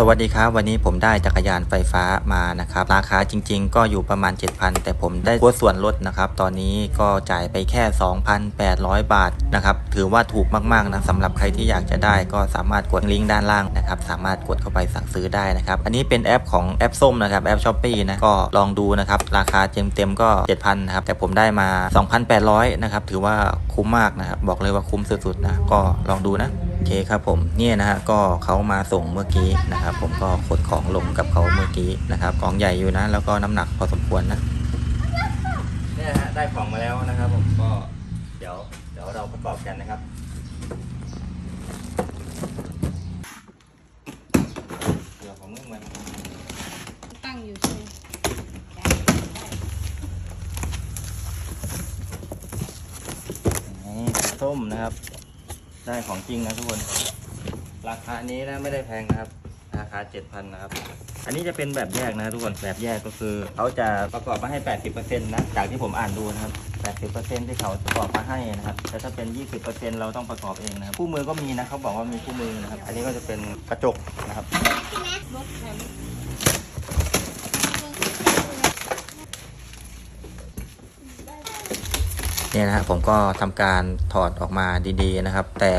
สวัสดีครับวันนี้ผมได้จักรยานไฟฟ้ามานะครับราคาจริง ๆ ก็อยู่ประมาณ 7,000 แต่ผมได้ลดส่วนลดนะครับ ตอนนี้ก็จ่ายไปแค่ 2,800 บาทนะครับถือว่าถูกมากๆนะสำหรับใครที่อยากจะได้ก็สามารถกดลิงก์ด้านล่างนะครับสามารถกดเข้าไปสั่งซื้อได้นะครับอันนี้เป็นแอปของแอปส้มนะครับแอปช้อปปีนะก็ลองดูนะครับราคาเต็มๆก็ 7,000นะครับแต่ผมได้มา 2,800นะครับถือว่าคุ้มมากนะครับบอกเลยว่าคุ้มสุดๆนะก็ลองดูนะ เคครับผมเนี่ยนะฮะก็เขามาส่งเมื่อกี้นะครับ ผมก็ขนของลงกับเขาเมื่อกี้นะครับของใหญ่อยู่นะ แล้วก็น้ำหนักพอสมควรนะเนี่ยฮะได้ของมาแล้วนะครับ ผมก็เดี๋ยวเดี๋ยวเราประกอบกันนะครับเดี๋ยวของมึงมันตั้งอยู่ใช่ไหมส้มนะครับ ได้ของจริงนะทุกคน ราคานี้นะไม่ได้แพงนะครับ ราคา7,000นะครับ อันนี้จะเป็นแบบแยกนะทุกคน แบบแยกก็คือเขาจะประกอบมาให้80%นะ จากที่ผมอ่านดูนะครับ80%ที่เขาประกอบมาให้นะครับ แต่ถ้าเป็น20%เราต้องประกอบเองนะครับ คู่มือก็มีนะเขาบอกว่ามีคู่มือนะครับ อันนี้ก็จะเป็นกระจกนะครับ รถแถม เนี่ยนะฮะผมก็ทำการถอดออกมาดีๆนะครับ แต่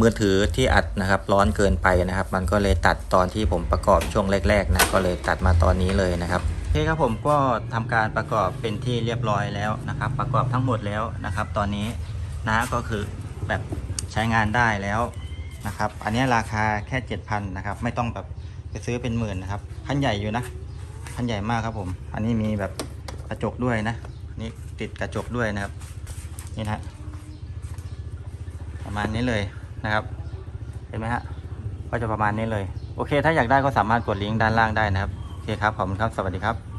มือถือที่อัดนะครับร้อนเกินไปนะครับ มันก็เลยตัดตอนที่ผมประกอบช่วงแรกๆนะก็เลยตัดมาตอนนี้เลยนะครับโอเคครับผมก็ทำการประกอบเป็นที่เรียบร้อยแล้วนะครับ ประกอบทั้งหมดแล้วนะครับ ตอนนี้นะก็คือแบบใช้งานได้แล้วนะครับ อันนี้ราคาแค่7,000นะครับ ไม่ต้องแบบไปซื้อเป็นหมื่นนะครับคันใหญ่อยู่นะคันใหญ่มากครับผม อันนี้มีแบบกระจกด้วยนะ นี่ติดกระจกด้วยนะครับ นี่นะประมาณนี้เลยนะครับ เห็นไหมฮะ ก็จะประมาณนี้เลย โอเค ถ้าอยากได้ก็สามารถกดลิงก์ด้านล่างได้นะครับ โอเคครับ ขอบคุณครับ สวัสดีครับ